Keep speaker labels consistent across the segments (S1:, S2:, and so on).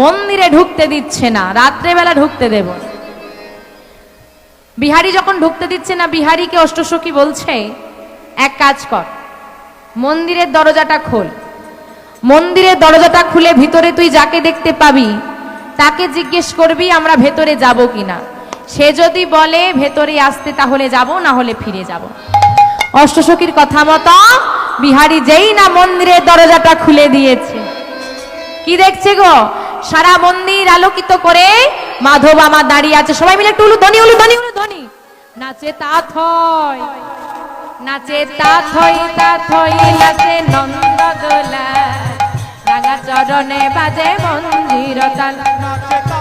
S1: মন্দিরে ঢুকতে দিচ্ছে না, রাত্রেবেলা ঢুকতে দেব। বিহারি যখন ঢুকতে দিচ্ছে না, বিহারিকে অষ্টসখী বলছে, এক কাজ কর, মন্দিরের দরজাটা খোল। মন্দিরের দরজাটা খুলে ভিতরে তুই যাকে দেখতে পাবি, তাকে জিজ্ঞেস করবি আমরা ভেতরে যাব কিনা। সে যদি বলে, ভেতরে আসতে তাহলে যাব না হলে ফিরে যাব। অষ্টসখীর কথা মতো বিহারি যেই না মন্দিরের দরজাটা খুলে দিয়েছে। কি দেখছে গো? সারা মন্দির আলোকিত করে মাধব আমার দাঁড়িয়ে আছে। সবাই মিলে একটু ধ্বনি, উলু ধ্বনি উলু ধ্বনি। নাচে তা থয় নাচে তা থই তা থই নাচে নন্দ দোলা। রাঙা চরণে বাজে মন্দির তাল
S2: নাচে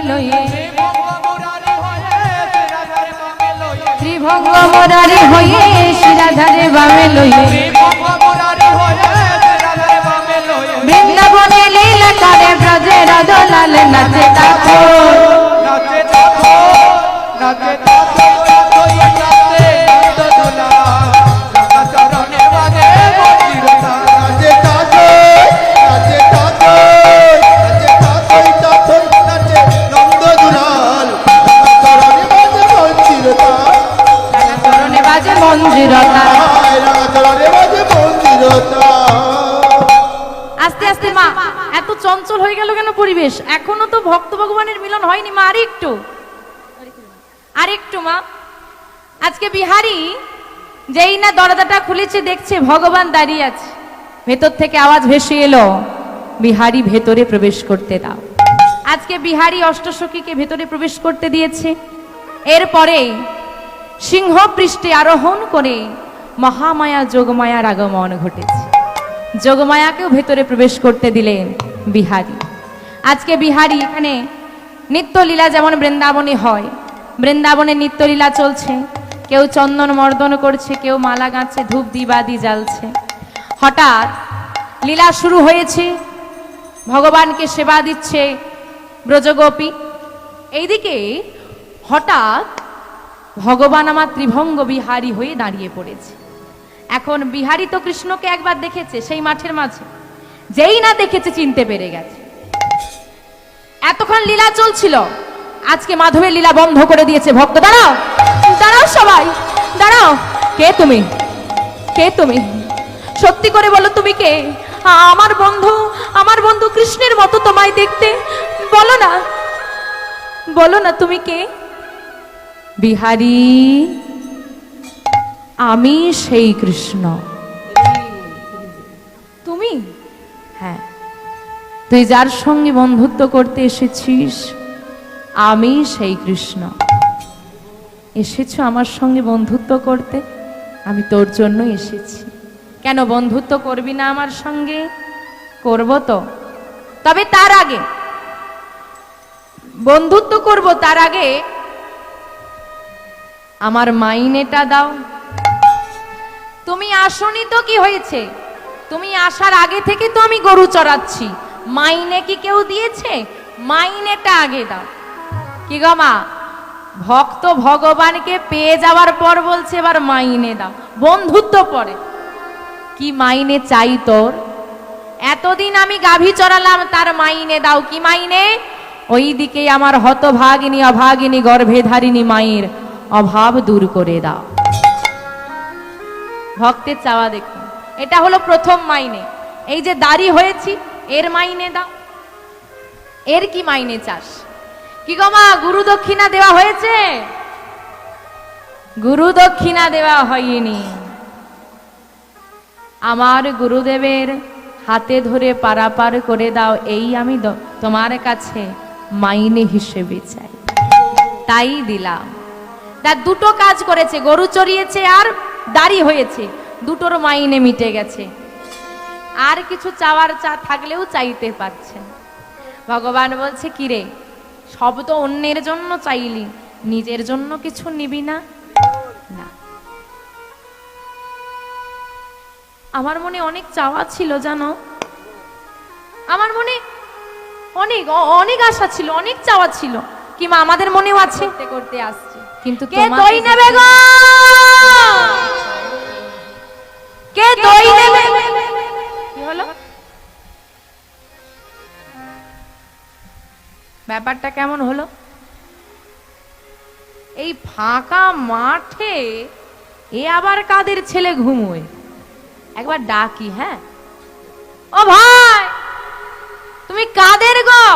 S1: শিরাধারে বামে লইয়ে ত্রিভঙ্গ মোরারি হয়ে শিরাধারে বামে লয়ে পরিবেশ। এখনও তো ভক্ত ভগবানের মিলন হয়নি মা আর একটু আর একটু মা। আজকে বিহারি যেই না দরজাটা খুলেছে, দেখছে ভগবান দাঁড়িয়ে আছে। ভেতর থেকে আওয়াজ ভেসে এলো, বিহারি ভেতরে প্রবেশ করতে দাও। আজকে বিহারি অষ্টসখীকে ভেতরে প্রবেশ করতে দিয়েছে। এরপরে সিংহ পৃষ্ঠে আরোহণ করে মহামায়া যোগমায়ার আগমন ঘটেছে। যোগমায়াকেও ভেতরে প্রবেশ করতে দিলেন বিহারি। আজকে বিহারি এখানে নিত্যলীলা যেমন বৃন্দাবনে হয়, বৃন্দাবনে নিত্যলীলা চলছে। কেউ চন্দন মর্দন করছে, কেউ মালা গাঁচ্ছে ধূপ দিবাদি জ্বালছে। হঠাৎ লীলা শুরু হয়েছে, ভগবানকে সেবা দিচ্ছে ব্রজগোপী। এইদিকে হঠাৎ ভগবান আমার ত্রিভঙ্গ বিহারী হয়ে দাঁড়িয়ে পড়েছে। এখন বিহারি তো কৃষ্ণকে একবার দেখেছে সেই মাঠের মাঝে। যেই না দেখেছে চিনতে পেরে গেছে। এতক্ষণ লীলা চলছিল। আজকে মাধবের লীলা বন্ধ করে দিয়েছে ভক্ত। দাঁড়াও দাঁড়াও সবাই, দাঁড়াও। কে তুমি? কে তুমি? সত্যি করে বলো তুমি কে? আমার বন্ধু আমার বন্ধু কৃষ্ণের মতো তোমায় দেখতে। বলো না বলো না তুমি কে? বিহারী, আমি সেই কৃষ্ণ। তুমি? হ্যাঁ। তুই যার সঙ্গে বন্ধুত্ব করতে এসেছিস, আমি সেই কৃষ্ণ। এসেছ আমার সঙ্গে বন্ধুত্ব করতে, আমি তোর জন্য এসেছি। কেন বন্ধুত্ব করবি না আমার সঙ্গে? করব তো। তবে তার আগে, বন্ধুত্ব করব তার আগে, আমার মাইনেটা দাও। তুমি আসনি তো কি হয়েছে? তুমি আসার আগে থেকে তো আমি গরু চড়াচ্ছি। মাইনে কি কেউ দিয়েছে? মাইনেটা আগে দাও। কি গো মা? ভক্ত ভগবানকে পেয়ে যাওয়ার পর বলছে, এবার মাইনে দাও। বন্ধুত্ব পরে। কি মাইনে চাই তোর? এতদিন আমি গাভী চড়ালাম, তার মাইনে দাও। কি মাইনে? ওই দিকে আমার হতভাগিনী, অভাগিনী, গর্ভেধারিণী মায়ের অভাব দূর করে দাও। ভক্তের চাওয়া দেখুন। এটা হলো প্রথম মাইনে। এই যে দাড়ি হয়েছি এর মাইনে দাও। এর কি মাইনে চাস? কি গো মা, গুরু দক্ষিণা দেওয়া হয়েছে? গুরু দক্ষিণা দেওয়া হয়নি। আমার গুরুদেবের হাতে ধরে পারাপার করে দাও, এই আমি তোমার কাছে মাইনে হিসেবে চাই। তাই দিলাম। তা দুটো কাজ করেছে, গরু চড়িয়েছে আর দাড়ি হয়েছে, দুটোর মাইনে মিটে গেছে। আর কিছু চাওয়ার চা থাকলেও চাইতে পারছেন ভগবান বলছে কিরে সব তো অন্যের জন্য চাইলি নিজের জন্য কিছু নিবি না? না। আমার মনে অনেক চাওয়া ছিল জানো? আমার মনে অনেক অনেক আশা ছিল অনেক চাওয়া ছিল কিংবা আমাদের মনেও আছে?
S3: করতে আসছে।
S1: কিন্তু
S3: কে দই নেবে গো?
S1: কে দই নেবে? কি হলো ব্যাপারটা কেমন হলো? এই ফাঁকা মাঠে এ আবার কাদের ছেলে ঘুমোয়? একবার ডাকি হ্যাঁ? ও ভাই, তুমি কাদের গো?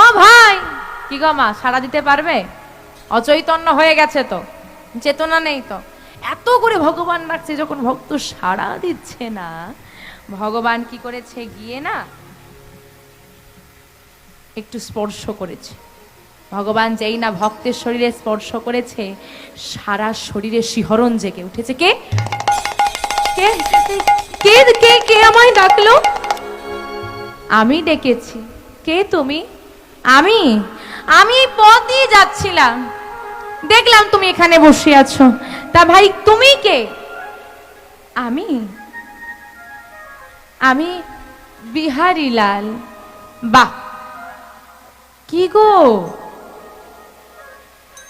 S1: ও ভাই, কি গো মা, সাড়া দিতে পারবে? অচৈতন্য হয়ে গেছে তো, চেতনা নেই তো। এত করে ভগবান ডাকছে যখন ভক্ত সাড়া দিচ্ছে না ভগবান কি করেছে? গিয়ে না একটু স্পর্শ করেছে। ভগবান যেই না ভক্তের শরীরে স্পর্শ করেছে, সারা শরীরে শিহরণ জেগে উঠেছে। কে? কে? কে কে কে আমায় ডাকলো? আমি ডেকেছি। কে তুমি? আমি? আমি পথ দিয়ে যাচ্ছিলাম। দেখলাম তুমি এখানে বসে আছো। তা ভাই, তুমি কে? আমি? আমি বিহারি লাল। বাহ! কি গো?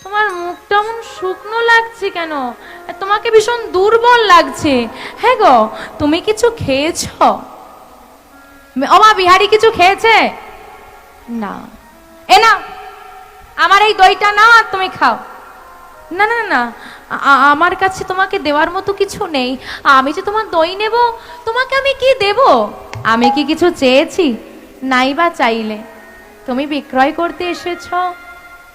S1: তোমার মুখটা এমন শুকনো লাগছে কেন? তোমাকে ভীষণ দুর্বল লাগছে। হ্যাঁ গো, তুমি কিছু খেয়েছ? ও মা, বিহারি কিছু খেয়েছে? না। এ না, আমার এই দইটা আর তুমি খাও। না না না আমার কাছে তোমাকে দেওয়ার মতো কিছু নেই। আমি যে তোমার দই নেব, তোমাকে আমি কি দেব? আমি কি কিছু চেয়েছি? নাই বা চাইলে। তুমি বিক্রয় করতে এসেছ।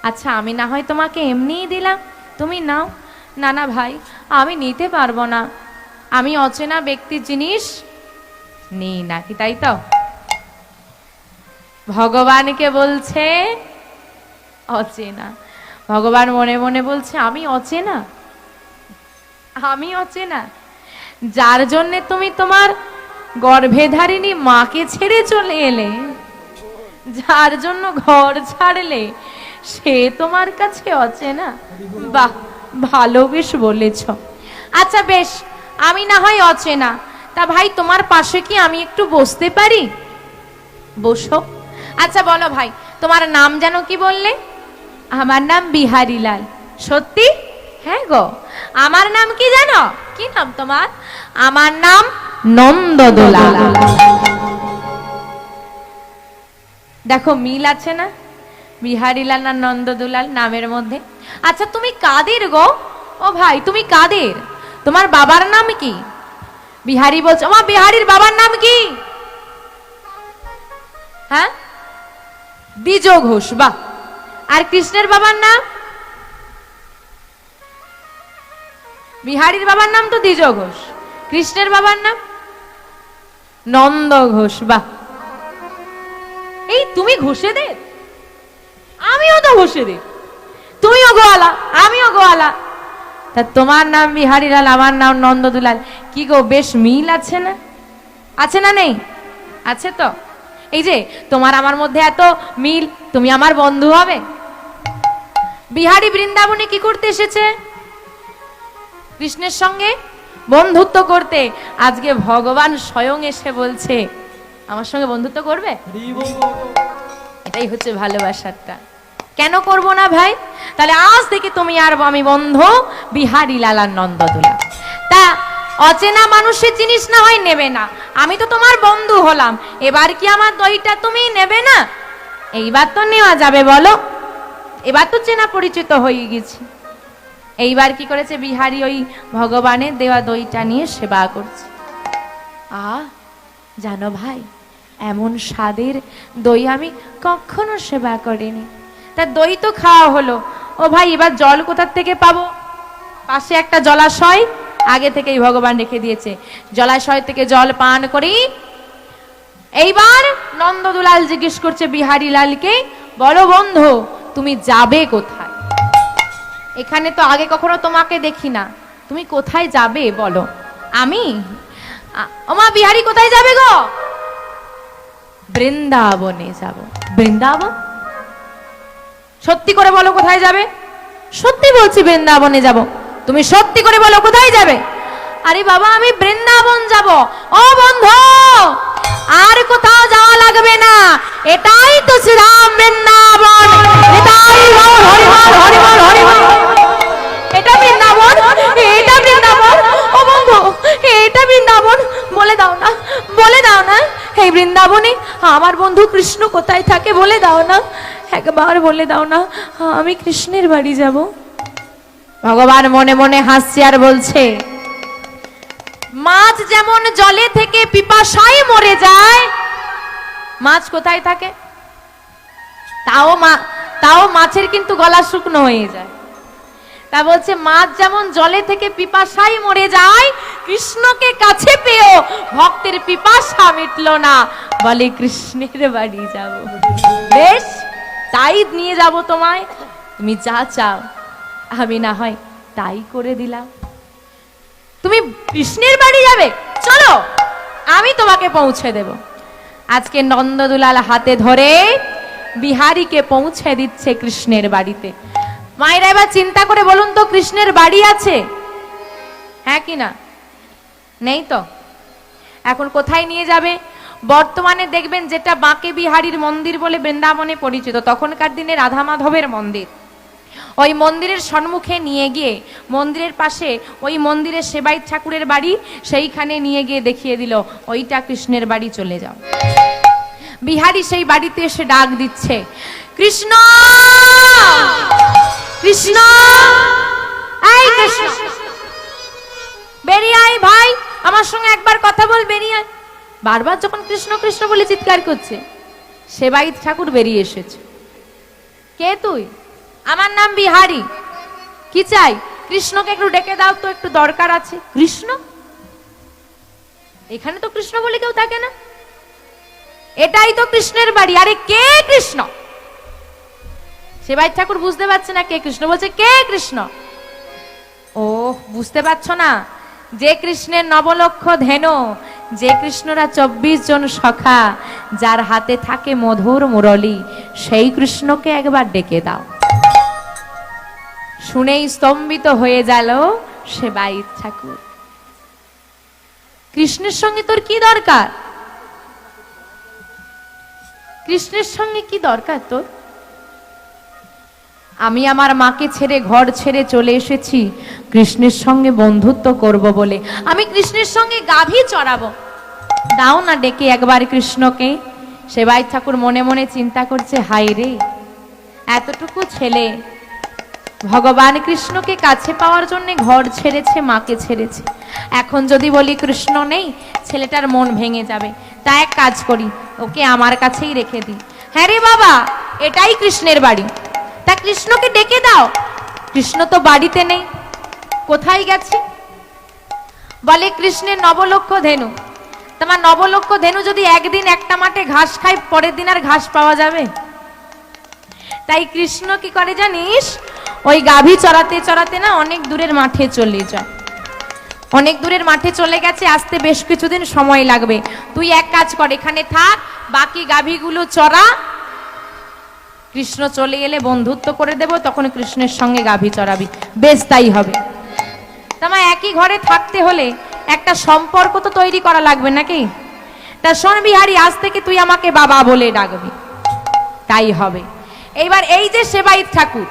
S1: আচ্ছা আমি না হয় তোমাকে এমনিই দিলাম। তুমি নাও। না না ভাই, আমি নিতে পারব না। আমি অচেনা ব্যক্তির জিনিস নেই নাকি তাই তো? ভগবানকে বলছে, অচেনা। ভগবান মনে মনে বলছে, আমি অচেনা? আমি অচেনা। যার জন্যে তুমি তোমার গর্ভেধারিণী মাকে ছেড়ে চলে এলে, যার জন্য ঘর ছাড়লে সে তোমার কাছে অচেনা। বাহ, ভালো বেশ বলেছ। আচ্ছা বেশ, আমি না হয় অচেনা। তা ভাই, তোমার পাশে কি আমি একটু বসতে পারি? বসো। আচ্ছা বলো ভাই, তোমার নাম যেন কি বললে? আমার নাম বিহারি লাল সত্যি? হ্যাঁ গো, আমার নাম কি জানো? কি নাম তোমার? আমার নাম নন্দদোলা। দেখো, মিল আছে না? বিহারিলাল না নন্দদুলাল নামের মধ্যে। আচ্ছা তুমি কাদের গো? ও ভাই, তুমি কাদের? তোমার বাবার নাম কি? বিহারি বলছো, আমার বিহারির বাবার নাম কি? হ্যাঁ? দ্বিজ ঘোষ, বাহ। আর কৃষ্ণের বাবার নাম? বিহারির বাবার নাম তো দ্বিজ ঘোষ, কৃষ্ণের বাবার নাম নন্দ ঘোষ, বাহ। এই তুমি ঘষে দে আমিও তো ঘষে দে তুমিও গোয়ালা, আমিও গোয়ালা। তা তোমার নাম বিহারিলাল, আমার নাম নন্দদুলাল, কি গো, বেশ মিল আছে না? আছে না নেই? আছে তো। এই যে, তোমার আমার মধ্যে এত মিল, তুমি আমার বন্ধু হবে? বিহারি বৃন্দাবনে কি করতে এসেছে? কৃষ্ণের সঙ্গে বন্ধুত্ব করতে আজকে ভগবান স্বয়ং এসে বলছে আমার সঙ্গে বন্ধুত্ব করবে? এটাই হচ্ছে ভালোবাসারটা। কেন করব না ভাই? তাহলে আজ থেকে তুমি আর আমি বন্ধু বিহারি লালার নন্দদুলা তা অচেনা মানুষের জিনিস না হয় নেবে না। আমি তো তোমার বন্ধু হলাম। এবার কি আমার দইটা তুমি নেবে না? এইবার তো নেওয়া যাবে বলো। এবার তো চেনা পরিচিত হয়ে গেছি। এইবার কি করেছে? বিহারি ওই ভগবানের দেওয়া দইটা নিয়ে সেবা করছে। আ, জানো ভাই, এমন স্বাদের দই আমি কখনো সেবা করিনি। তা দই তো খাওয়া হলো। ও ভাই, এবার জল কোথার থেকে পাবো? পাশে একটা জলাশয়, আগে থেকেই ভগবান রেখে দিয়েছে। জলাশয় থেকে জল পান করি। এইবার নন্দদুলাল জিজ্ঞেস করছে বিহারি লালকে বলো বন্ধু, তুমি যাবে কোথায়? এখানে তো আগে কখনো তোমাকে দেখি না। তুমি কোথায় যাবে, বলো। আমি? ওমা, বিহারি কোথায় যাবে গো? বৃন্দাবনে যাব। বৃন্দাবন? সত্যি করে বলো কোথায় যাবে? সত্যি বলছি, বৃন্দাবনে যাব। তুমি সত্যি করে বলো কোথায় যাবে? আরে বাবা, আমি বৃন্দাবন যাব। ও বন্ধু! আর কোথাও যাওয়া লাগবে না। এটাই তো শ্রীরাম বৃন্দাবন। এটা বৃন্দাবন এটা বৃন্দাবন। বৃন্দাবন। বলে দাও না, বলে দাও না। বৃন্দাবনে, আমার বন্ধু কৃষ্ণ কোথায় থাকে বলে দাও না। একবার বলে দাও না, আমি কৃষ্ণের বাড়ি যাব। ভগবান মনে মনে হাসছে আর বলছে মাছ যেমন জলে থেকে পিপাসায় মরে যায়, মাছ কোথায় থাকে? তাও মা, তাও মাছের কিন্তু গলা শুকনো হয়ে যায়। তা বলছে, মাছ যেমন জলে থেকে পিপাসাই মরে যায়, কৃষ্ণকে কাছে পেয়েও ভক্তের পিপাসা মিটলো না। বলে, কৃষ্ণের বাড়ি যাব। বেশ, তাই নিয়ে যাব তোমায়। তুমি যা চাও, আমি না হয় তাই করে দিলাম। তুমি কৃষ্ণের বাড়ি যাবে? চলো, আমি তোমাকে পৌঁছে দেব। আজকে নন্দদুলাল হাতে ধরে বিহারীকে পৌঁছে দিচ্ছে কৃষ্ণের বাড়িতে। মায়েরা, এবার চিন্তা করে বলুন তো, কৃষ্ণের বাড়ি আছে? হ্যাঁ কি না? নেই তো? এখন কোথায় নিয়ে যাবে? বর্তমানে দেখবেন যেটা বাঁকে বিহারীর মন্দির বলে বৃন্দাবনে পরিচিত, তখনকার দিনে রাধা মাধবের মন্দির। ওই মন্দিরের সম্মুখে নিয়ে গিয়ে, মন্দিরের পাশে ওই মন্দিরের সেবাই ঠাকুরের বাড়ি, সেইখানে নিয়ে গিয়ে দেখিয়ে দিল, ওইটা কৃষ্ণের বাড়ি, চলে যাও। বিহারি সেই বাড়িতে এসে ডাক দিচ্ছে, কৃষ্ণ! কৃষ্ণ! কৃষ্ণ! বেরিয়ে আয় ভাই, আমার সঙ্গে একবার কথা বল, বেরিয়ে আয়। বারবার যখন কৃষ্ণ কৃষ্ণ বলে চিৎকার করছে সেবাই ঠাকুর বেরিয়ে এসেছে। কে তুই? আমার নাম বিহারি। কি চাই? কৃষ্ণকে একটু ডেকে দাও তো, একটু দরকার আছে। কৃষ্ণ? এখানে তো কৃষ্ণ বলে কেউ থাকে না। এটাই তো কৃষ্ণের বাড়ি। আরে কে কৃষ্ণ? সে সেবাই ঠাকুর বুঝতে পারছে না কে কৃষ্ণ। বলছে, কে কৃষ্ণ? ও বুঝতে পারছ না। যে কৃষ্ণের নবলক্ষ ধেনু, যে কৃষ্ণরা চব্বিশ জন সখা, যার হাতে থাকে মধুর মুরলী, সেই কৃষ্ণকে একবার ডেকে দাও। শুনেই স্তম্ভিত হয়ে গেল সেবাই ঠাকুর কৃষ্ণের সঙ্গে তোর কি দরকার? কৃষ্ণের সঙ্গে কি দরকার তোর? আমি আমার মাকে ছেড়ে ঘর ছেড়ে চলে এসেছি, কৃষ্ণের সঙ্গে বন্ধুত্ব করব বলে। আমি কৃষ্ণের সঙ্গে গাভী চড়াবো। দাও না ডেকে একবার কৃষ্ণকে। সেবাই ঠাকুর মনে মনে চিন্তা করছে হাই রে, এতটুকু ছেলে ভগবান কৃষ্ণকে কাছে পাওয়ার জন্য ঘর ছেড়েছে, মাকে ছেড়েছে। এখন যদি বলি কৃষ্ণ নেই, ছেলেটার মন ভেঙে যাবে। তা এক কাজ করি, ওকে আমার কাছেই রেখে দিই। হ্যাঁ রে বাবা, এটাই কৃষ্ণের বাড়ি। তা কৃষ্ণকে ডেকে দাও। কৃষ্ণ তো বাড়িতে নেই। কোথায় গেছে? বলে কৃষ্ণের নবলক্ষ ধেনু। তোমার নবলক্ষ ধেনু যদি একদিন একটা মাঠে ঘাস খায়, পরের দিন আর ঘাস পাওয়া যাবে? তাই কৃষ্ণ কি করে জানিস? ওই গাভী চড়াতে চড়াতে না অনেক দূরের মাঠে চলে যায় অনেক দূরের মাঠে চলে গেছে, আসতে বেশ কিছুদিন সময় লাগবে। তুই এক কাজ কর, এখানে থাক, বাকি গাভীগুলো চড়া। কৃষ্ণ চলে এলে বন্ধুত্ব করে দেব, তখন কৃষ্ণের সঙ্গে গাভী চড়াবি। বেশ, তাই হবে। তোমার একই ঘরে থাকতে হলে একটা সম্পর্ক তো তৈরি করা লাগবে নাকি? তা শোন বিহারি, আজ থেকে তুই আমাকে বাবা বলে ডাকবি। তাই হবে। এইবার এই যে সেবাই ঠাকুর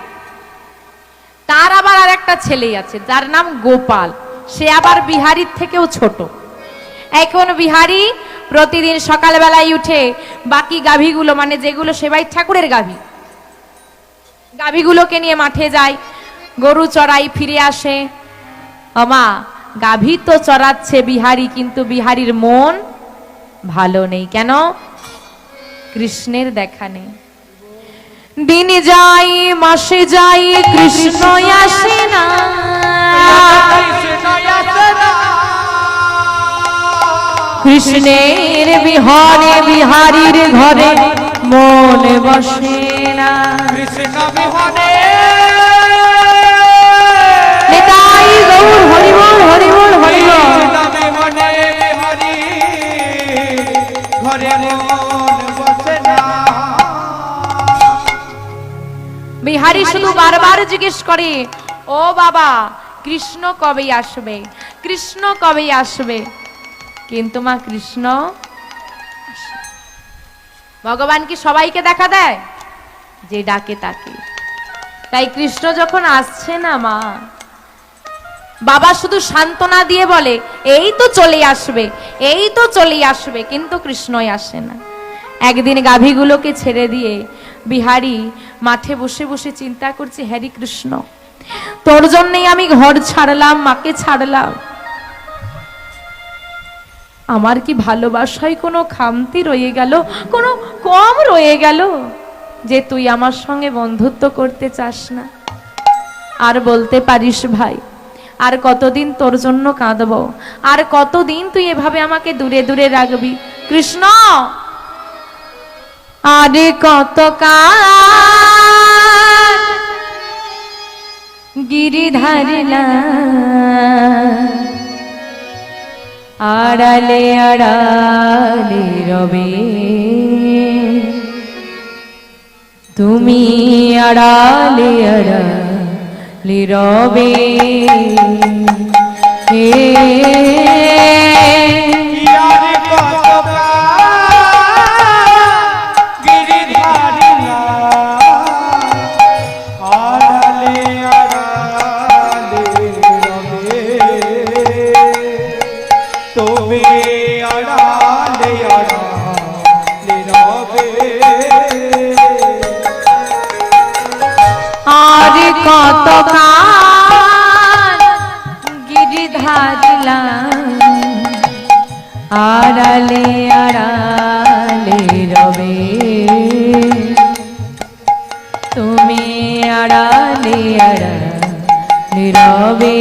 S1: তার আবার আর একটা ছেলে আছে, যার নাম গোপাল। সে আবার বিহারির থেকেও ছোট। এখন বিহারি প্রতিদিন সকালবেলায় উঠে বাকি গাভীগুলো মানে যেগুলো সেবাই ঠাকুরের গাভী, গাভীগুলোকে নিয়ে মাঠে যায়, গরু চড়াই ফিরে আসে। আমা গাভী তো চড়াচ্ছে বিহারি, কিন্তু বিহারির মন ভালো নেই। কেন? কৃষ্ণের দেখা নেই। দিন যাই, মাসে যাই, কৃষ্ণ আসে না। কৃষ্ণের বিহারে বিহারীর ঘরে মন বসে না
S2: কৃষ্ণ বিহনে
S1: জিজ্ঞেস করে, ও বাবা, কৃষ্ণ কবে আসবে? কৃষ্ণ কবে আসবে? কিন্তু মা, কৃষ্ণ ভগবান কি সবাইকে দেখা দেয়? যে ডাকে তাকে। তাই কৃষ্ণ যখন আসছে না মা, বাবা শুধু সান্ত্বনা দিয়ে বলে, এই তো চলে আসবে, এই তো চলে আসবে। কিন্তু কৃষ্ণই আসে না। একদিন গাভীগুলোকে ছেড়ে দিয়ে বিহারি মাঠে বসে বসে চিন্তা করছি, হ্যারি কৃষ্ণ, তোর জন্যই আমি ঘর ছাড়লাম, মাকে ছাড়লাম। আমার কি ভালোবাসায় কোনো খামতি রয়ে গেল, কোনো কম রয়ে গেল যে তুই আমার সঙ্গে বন্ধুত্ব করতে চাস না? আর বলতে পারিস ভাই, আর কতদিন তোর জন্য কাঁদব, আর কতদিন তুই এভাবে আমাকে দূরে দূরে রাখবি? কৃষ্ণ আরে কত কাল গিরিধারিলা আড়ালে আড়ালে রবে। তুমি আড়ালে আড়ালে রবে। হে
S2: আড়ালে আড়ালে রবে। তুমি আড়ালে আড়ালে রবে।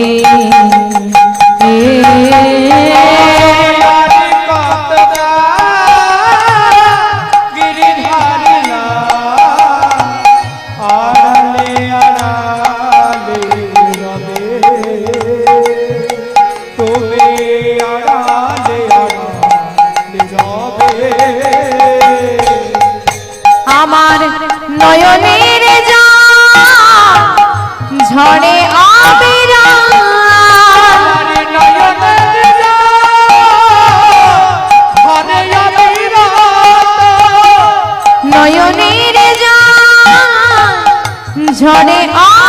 S1: ঝড়ে আবিরাম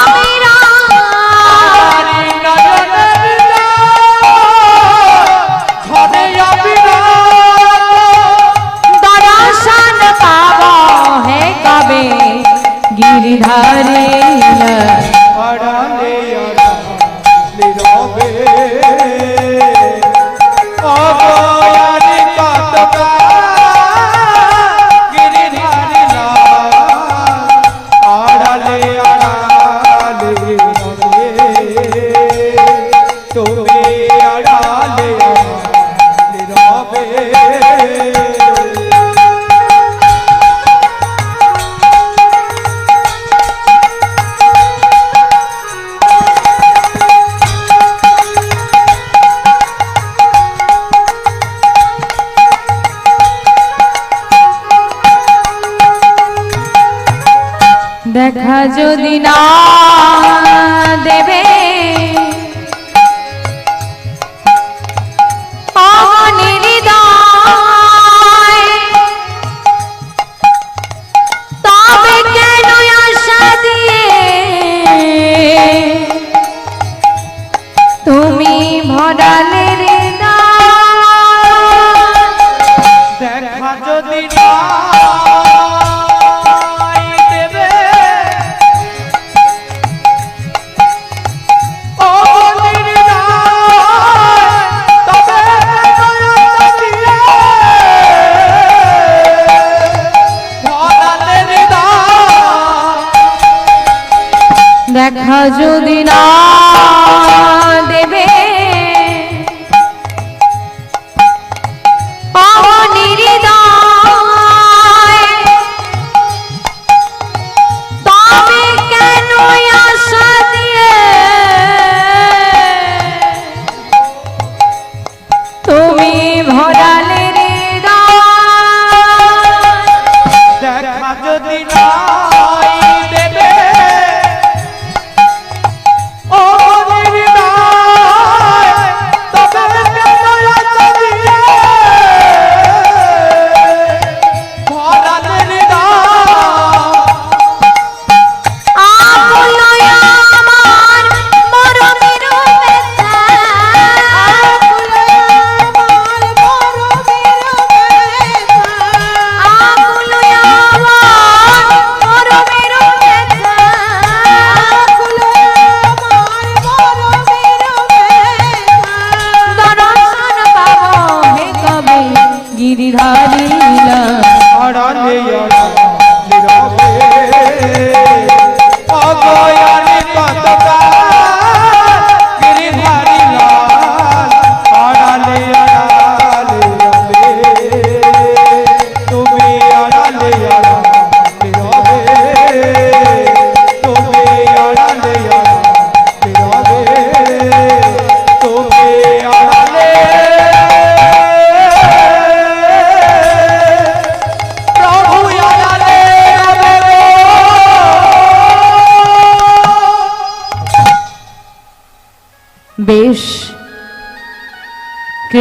S1: যদি না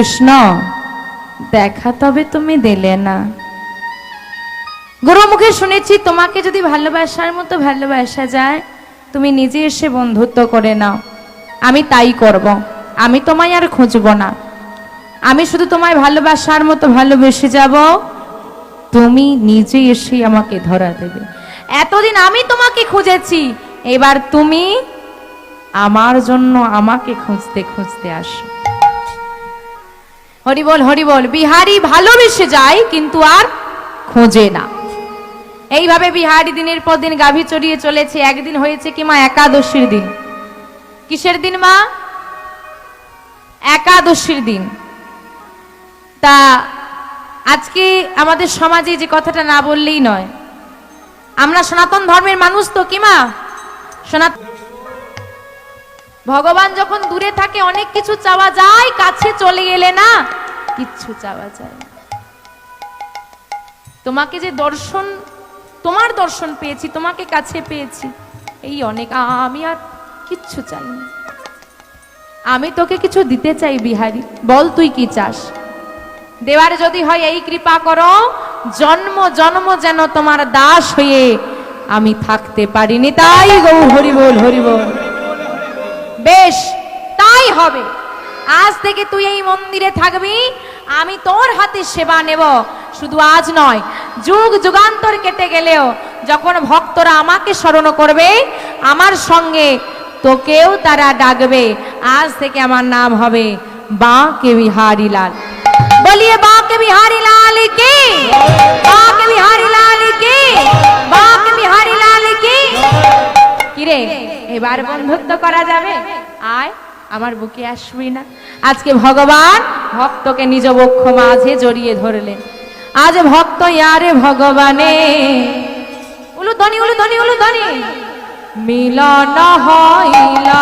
S1: কৃষ্ণ, দেখা তবে তুমি দিলে না। গুরুমুখে শুনেছি, তোমাকে যদি ভালোবাসার মতো ভালোবাসা যায়, তুমি নিজে এসে বন্ধুত্ব করে নাও। আমি তাই করব, আমি তোমায় আর খুঁজব না। আমি শুধু তোমায় ভালোবাসার মতো ভালোবেসে যাব, তুমি নিজে এসে আমাকে ধরা দেবে। এতদিন আমি তোমাকে খুঁজেছি, এবার তুমি আমার জন্য আমাকে খুঁজতে খুঁজতে আসো। হরিবল হরিবল বিহারি ভালোবেসে যায়, কিন্তু আর খোঁজে না। এইভাবে বিহারি দিনের পর দিন গাভী চড়িয়ে চলেছে। একদিন হয়েছে কি মা, একাদশীর দিন। কিসের দিন মা? একাদশীর দিন। তা আজকে আমাদের সমাজে যে কথাটা না বললেই নয়। আমরা সনাতন ধর্মের মানুষ তো কি মা? সনাতন ভগবান যখন দূরে থাকে, অনেক কিছু চাওয়া যায়, কাছে চলে এলে না, কিচ্ছু চাওয়া যায় তোমাকে যে দর্শন, তোমার দর্শন পেয়েছি, তোমাকে কাছে পেয়েছি, এই অনেক আমি আর কিচ্ছু চাই না। আমি তোকে কিছু দিতে চাই বিহারি, বল তুই কি চাস? দেওয়ার যদি হয়, এই কৃপা করো, জন্ম জন্ম যেন তোমার দাস হয়ে আমি থাকতে পারিনি। তাই গৌ হরি বল হরি বল। বেশ, তাই হবে। আজ থেকে তুই এই মন্দিরে থাকবি, আমি তোর হাতে সেবা নেব। শুধু আজ নয়, যুগ যুগান্তর কেটে গেলেও যখন ভক্তরা আমাকে স্মরণ করবে, আমার সঙ্গে তোকেও তারা ডাকবে। আজ থেকে আমার নাম হবে বাঁকে বিহারি লাল। বলিয়ে বাঁকে বিহারি লাল কি? বাঁকে বিহারি লাল কি? বিহারি লাল কি কিরে? এবার বন্ধুত্ব করা যাবে? আয়, আমার বুকে আসবি না। আজকে ভগবান ভক্তকে নিজ বক্ষ মাঝে জড়িয়ে ধরলেন। আজ ভক্ত ইয়ারে ভগবানে? উলু ধনী উলু ধনী উলু ধনী মিলন হইলা।